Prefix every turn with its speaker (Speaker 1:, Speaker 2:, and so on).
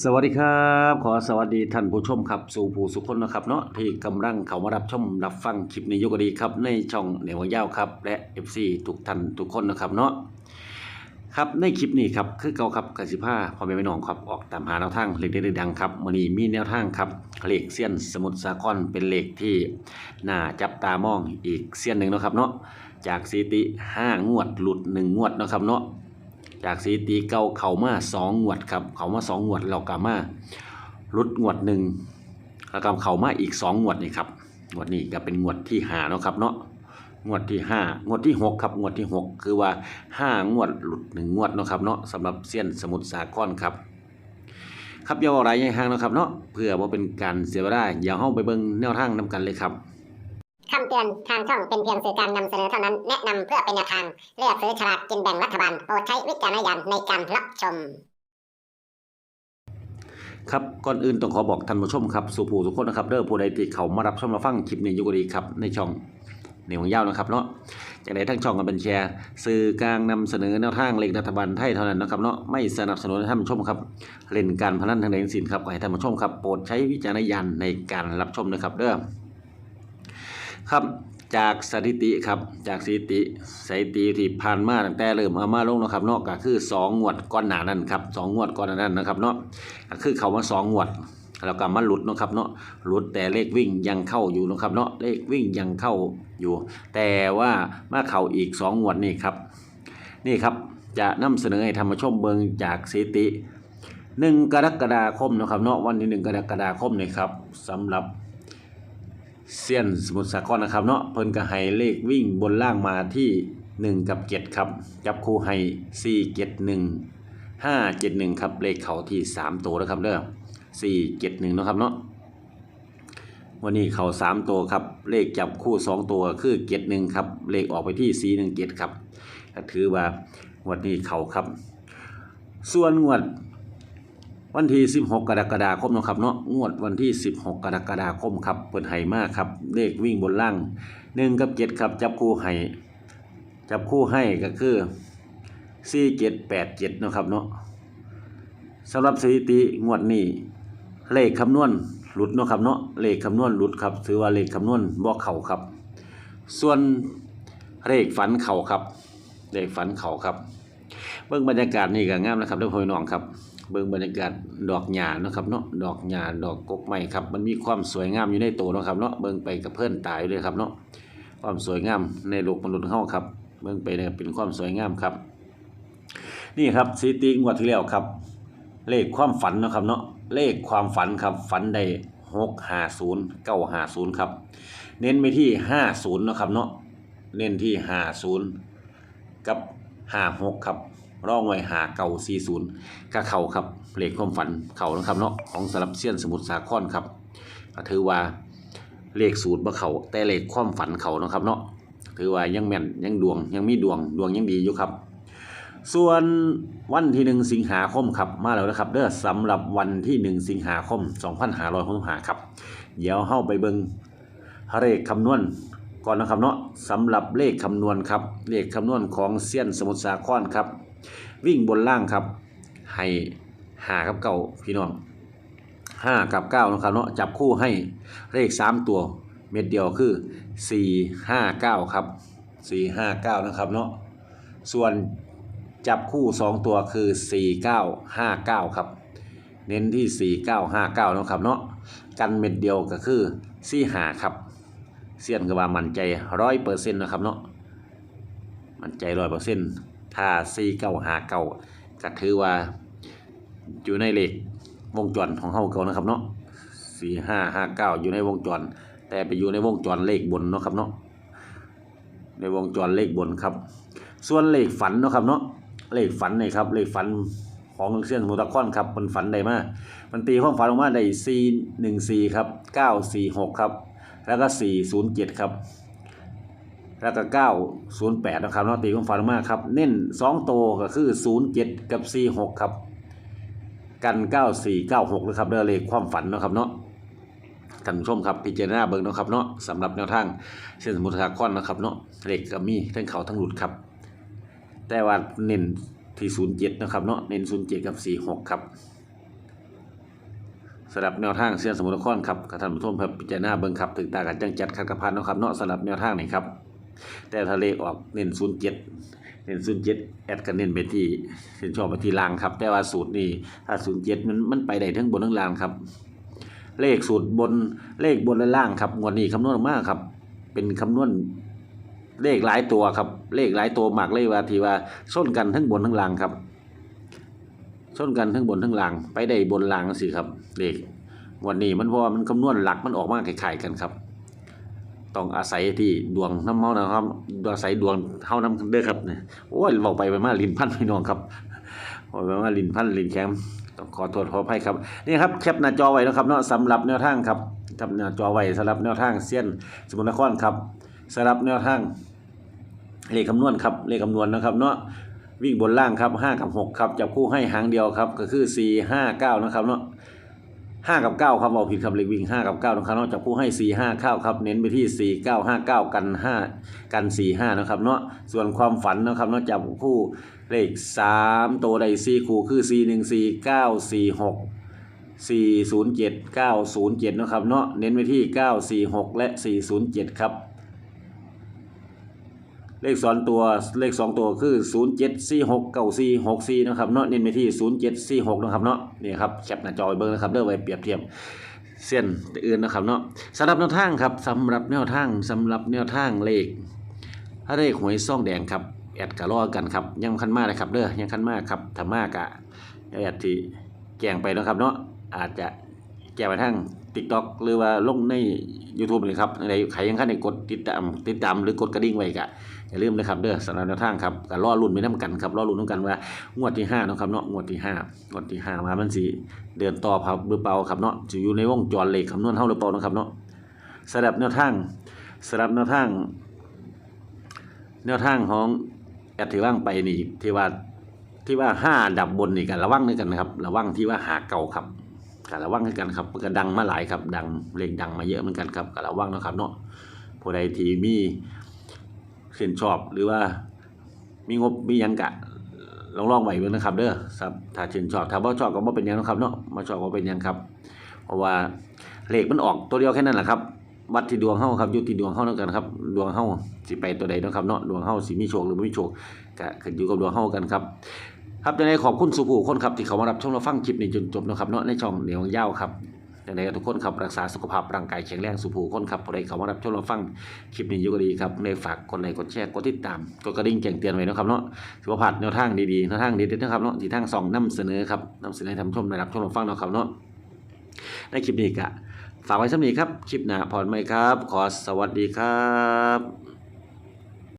Speaker 1: สวัสดีครับ ขอสวัสดีท่านผู้ชมครับสู่ผู้สุขคนนะครับเนาะที่กำลังเข้ามารับชมรับฟังคลิปนี้ยกดีครับ ในช่องเหนวงยาวครับ และ FC ทุกท่านทุกคนนะครับเนาะครับในคลิปนี้ครับคือเก่าครับกสิภาพอแม่พี่นองครับออกตามหาแนวทางเลขเด็ดๆดังครับมื้อนี้มีแนวทางครับเลขเสี้ยนสมุทรสาครเป็นเลขที่น่าจับตามองอีกเสี้ยนหนึ่งนะครับเนาะจากสถิติ5งวดหลุดหนึ่งงวดนะครับเนาะ จากสถิติเก่าเข่ามาสองงวดครับเข่ามาสองงวดเรากลับมาลุดงวดหนึ่งแล้วก็เข่ามาอีกสองงวดนี่ครับงวดนี้ก็เป็นงวดที่ห้าเนาะครับเนาะงวดที่ห้างวดที่หกครับงวดที่หกคือว่าห้างวดหลุดหนึ่งงวดเนาะครับเนาะสำหรับเซียนสมุทรสาครครับครับอย่าเอาอะไรให้ห่างนะครับเนาะเพื่อว่าเป็นการเสียเวลาอย่าเข้าไปเบิ่งแนวทางนํกันเลยครับ
Speaker 2: คำเตือนทางช่องเป็นเพียงสื่อการนำเสนอเท่านั้น แนะนำเพื่อเป็นแนวทาง เลือกซื้อฉลากกินแบ่งรัฐบาล โปรดใช้วิจารณญาณในการรับชม
Speaker 1: ครับก่อนอื่นต้องขอบอกท่านผู้ชมครับสู่ผู้ทุคนนะครับเด้อผู้ใดที่เขามารับชมมาฟังคลิปนี้อยู่ก็ดีครับในช่องในของยาวนะครับเนาะจากใดทั้งช่องกันเป็นแชร์สื่อกลางนำเสนอแนวทางเลขรัฐบาลไทยเท่านั้นนะครับเนาะไม่สนับสนุนท่านผู้ชมครับเล่นการพนันทางใดทั้งสิ้นครับขอให้ท่านผู้ชมครับโปรดใช้วิจารณญาณในการรับชมนะครับเด้อ ครับจากสถิติครับจากสถิติสถิติที่ผ่านมาตั้งแต่เริ่มเอามาลงนะครับเนาะก็คือสองงวดก่อนหนานั้นครับสองงวดก่อนหนานั้นนะครับเนาะก็คือเขามาสองงวดแล้วก็มาหลุดนะครับเนาะหลุดแต่เลขวิ่งยังเข้าอยู่นะครับเนาะเลขวิ่งยังเข้าอยู่ แต่ว่ามาเข้าอีกสองงวดนี่ครับ นี่ครับจะนำเสนอให้ธรรมชมเบิงจากสถิติหนึ่งกรกฎาคมนะครับเนาะวันที่หนึ่งกรกฎาคมนี่ครับสำหรับ เซียนสมุทรสาครนะครับเนาะเพิ่นก็ให้เลขวิ่งบนล่างมาที่หนึ่งกับเจ็ดครับจับคู่ให้สี่เจ็ดหนึ่งห้าเจ็ดหนึ่งครับเลขเขาที่สามตัวนะครับเด้อสี่เจ็ดหนึ่งนะครับเนาะวันนี้เขาสามตัวครับเลขจับคู่สองตัวคือเจ็ดหนึ่งครับเลขออกไปที่สี่หนึ่งเจ็ดครับถือว่าวันนี้เขาครับ ส่วนงวด วันที่ 16 กรกฎาคมนะครับเนาะงวดวันที่ 16 กรกฎาคมครับเปิดไห้มากครับเลขวิ่งบนล่าง1กับ7ครับจับคู่ให้จับคู่ให้ก็คือสี่เจ็ดแปดเจ็ดนะครับเนาะสำหรับสถิติงวดนี้เลขคำนวณหลุดเนาะครับเนาะเลขคำนวณหลุดครับถือว่าเลขคำนวณบ่เข่าครับ ส่วนเลขฝันเข่าครับเลขฝันเข่าครับ เบิ่งบรรยากาศนี่ก็งามนะครับทุกคนน้องครับ เบิ่งบรรยากาศดอกหญ้าเนาะครับเนาะดอกหญ้าดอกกกไม้ครับมันมีความสวยงามอยู่ในตัวเนาะครับเนาะเบิ่งไปกับเพื่อนตายเลยครับเนาะความสวยงามในโลกมนุษย์เฮาครับเบิ่งไปเนี่ยเป็นความสวยงามครับ นี่ครับสถิติงวดที่แล้วครับ เลขความฝันเนาะครับเนาะเลขความฝันครับฝันได้หกห้าศูนย์เก้าห้าศูนย์ครับ เน้นไปที่ห้าศูนย์นาะครับเนาะเน้นที่ห้าศูนย์กับห้าหกครับ ร่องไว้หาเก่าสี่ศูนย์ก็เข่าครับเลขความฝันเข่านะครับเนาะของสลับเซียนสมุทรสาครครับถือว่าเลขสูตรบ่เข่าแต่เลขความฝันเข่านะครับเนาะถือว่ายังแม่นยังดวงยังมีดวงดวงยังดีอยู่ครับ ส่วนวันที่หนึ่งสิงหาคมครับมาแล้วนะครับเด้อสำหรับวันที่หนึ่งสิงหาคม2565ครับ เดี๋ยวเข้าไปเบิงเลขคำนวณก่อนนะครับเนาะสำหรับเลขคำนวณครับเลขคำนวณของเซียนสมุทรสาครครับ วิ่งบนล่างครับให้หากับเก่าพี่น้องห้ากับเก้านะครับเนาะจับคู่ให้เลขสามตัวเม็ดเดียวคือสี่ห้าเก้าครับสี่ห้าเก้านะครับเนาะส่วนจับคู่สองตัวคือสี่เก้าห้าเก้าครับ เน้นที่สี่เก้าห้าเก้านะครับเนาะกันเม็ดเดียวก็คือสี่หาครับเสียนก็ว่ามั่นใจร้อยเปอร์เซ็นต์นะครับเนาะมั่นใจร้อยเปอร์เซ็นต์ ถ้าสี่เก้าหาเก้าก็ถือว่าอยู่ในเลขวงจรของเฮาเก่านะครับเนาะสี่ห้าห้าเก้าอยู่ในวงจร แต่ไปอยู่ในวงจรเลขบนเนาะครับเนาะในวงจรเลขบนครับ ส่วนเลขฝันเนาะครับเนาะเลขฝันนี่ครับเลขฝันของเซียนมุทรสาครครับมันฝันได้มามันตีความฝันออกมาได้สี่หนึ่งสี่ครับเก้าสี่หกครับแล้วก็สี่ศูนย์เจ็ดครับ แล้วก็เก้าศูนย์แปดนะครับเนาะตีความฝันออกมาครับ เน้นสองโตวก็คือศูนย์เจ็ดกับสี่หกครับ กันเก้าสี่เก้าหกนะครับเด้อเลขความฝันนะครับเนาะท่านผู้ชมครับพิจารณาเบิ่งนะครับเนาะสำหรับแนวทางเส้นสมุทรสาครนะครับเนาะเลขก็มีทั้งเขาทั้งหลุดครับ แต่ว่าเน้นที่ศูนย์เจ็ดนะครับเนาะเน้นศูนย์เจ็ดกับสี่หกครับสำหรับแนวทางเสียนสมุทรนครครับท่านผู้ชมครับพิจารณาเบิ่งครับถึงตากันจังจัดคัดกระพันนะครับเนาะสำหรับแนวทางนี้ครับ แต่ทะเลออกเน้น07เจ็ดเน้น07แอดก็เน้นไปที่เส้นชอบไปที่ล่างครับ แต่ว่าสูตรนี้ถ้า07มันมันไปได้ทั้งบนทั้งล่างครับ เลขสูตรบนเลขบนและล่างครับงวดนี้คำนวณออกมาครับ เป็นคำนวณเลขหลายตัวครับ เลขหลายตัวหมากเลยว่าทีว่าชนกันทั้งบนทั้งล่างครับชนกันทั้งบนทั้งล่างไปได้บนล่างสิครับเลขวันนี้มันพราะว่ามันคำนวณหลักมันออกมาคล้ายๆกันครับ ต้องอาศัยที่ดวงน้ำเมานะครับอาศัยดวงเท่าน้ำเด้อครับเนี่ยโอ้ยบอกไปไปมาลินพันพี่น้องครับบอกไปมาลินพันลินแคมต้องขอโทษขออภัยครับนี่ครับแคปหน้าจอไว้นะครับเนาะสำหรับแนวทางครับแคปหน้าจอไว้สำหรับแนวทางเสี้ยนสมุทรนครครับสำหรับแนวทางเลขคำนวณครับเลขคำนวณนะครับเนาะวิ่งบนล่างครับ5กับ6ครับจับคู่ให้หางเดียวครับก็คือ4 5 9นะครับเนาะ ห้ากับเก้าครับเอาผิดครับเล็กวิ่งห้ากับเก้านะครับนอกจากผู้ให้สี่ห้าเข้าครับเน้นไปที่สี่เก้าห้าเก้ากันห้ากันสี่ห้านะครับเนาะส่วนความฝันนะครับนอกจากผู้เลขสามตัวใดสี่คู่คือสี่หนึ่งสี่เก้าสี่หกสี่ศูนย์เจ็ดเก้าศูนย์เจ็ดนะครับเนาะเน้นไปที่เก้าสี่หกและสี่ศูนย์เจ็ดครับ เลขสองตัวเลขสองตัวคือศูนย์เจ็ดสี่หกเก้าสี่หกสี่นะครับเนาะเน้นไปที่ศูนย์เจ็ดสี่หกนะครับเนาะนี่ครับแคปหน้าจอไว้เบิ่งนะครับเด้อไว้เปรียบเทียบเส้นอื่นนะครับเนาะสำหรับแนวทางครับสำหรับแนวทางสำหรับแนวทางเลขถ้าเลขหวยซ่องแดงครับแอดกะรอกันครับยังคันมากนะครับเด้อยังคันมากครับถ้ามากอะแอดที่แจ้งไปนะครับเนาะอาจจะแจ้งไปทั้งาง TikTok หรือว่าลงใน YouTube เลยครับในใครยังคันได้กดติดตามติดตามหรือกดกระดิ่งไว้กะอย่าลืมนะครับเด้อสำหรับแนวทางครับก็รอรุ่นไปน้ำกันครับรอรุ่นน้ำกันว่างวดที่ห้าเนาะครับเนาะงวดที่ห้างวดที่ห้ามามันสิเดินต่อครับหรือเปล่าครับเนาะจะอยู่ในวงจรเลขคำนวณเท่าหรือเปล่านะครับเนาะสำหรับแนวทางสำหรับแนวทาง แนวทางของแอดที่ว่างไปนี่ที่ว่าที่ว่าห้าดับบนนี่กันระวังด้วยกันนะครับระวังที่ว่าหาเก่าครับ กันระวังกันครับก็ดังมาหลายครับ ดังเลขดังมาเยอะเหมือนกันครับก็ระวังนะครับเนาะผู้ใดที่มีเห็นชอบหรือว่ามีงบมียังกะลองลองไหวเบิ่งนะครับเด้อครับถ้าชื่นชอบถ้าบ่ชอบก็บ่เป็นหยังนะครับเนาะบ่ชอบก็เป็นหยังครับ เพราะว่าเลขมันออกตัวเดียวแค่นั้นแหละครับ วัดที่ดวงเฮาครับอยู่ที่ดวงเฮาแล้วกันครับ ดวงเฮาสิไปตัวใดนะครับเนาะดวงเฮาสิมีโชคหรือบ่มีโชคก็ขึ้นอยู่กับดวงเฮากันครับ ครับจังไดขอบคุณสุภูคนครับที่เขามารับชมรับฟังคลิปนี้จนจบนะครับเนาะในช่องเหนียวยาวครับจังไดก็ทุกคนครับรักษาสุขภาพร่างกายแข็งแรงสุภูคนครับผู้ใดเขามารับชมรับฟังคลิปนี้อยู่ก็ดีครับในฝากกดไลค์กดแชร์กดติดตามกดกระดิ่งแจ้งเตือนไว้นะครับเนาะสุขภาพแนวทางดีๆแนวทางดีๆนะครับเนาะที่ทางสองนำเสนอครับนำเสนอให้ท่านชมได้รับชมรับฟังเนาะครับเนาะในคลิปนี้ก็ฝากไว้สำนี้ครับคลิปหน้าพรไหมครับ ขอสวัสดีครับ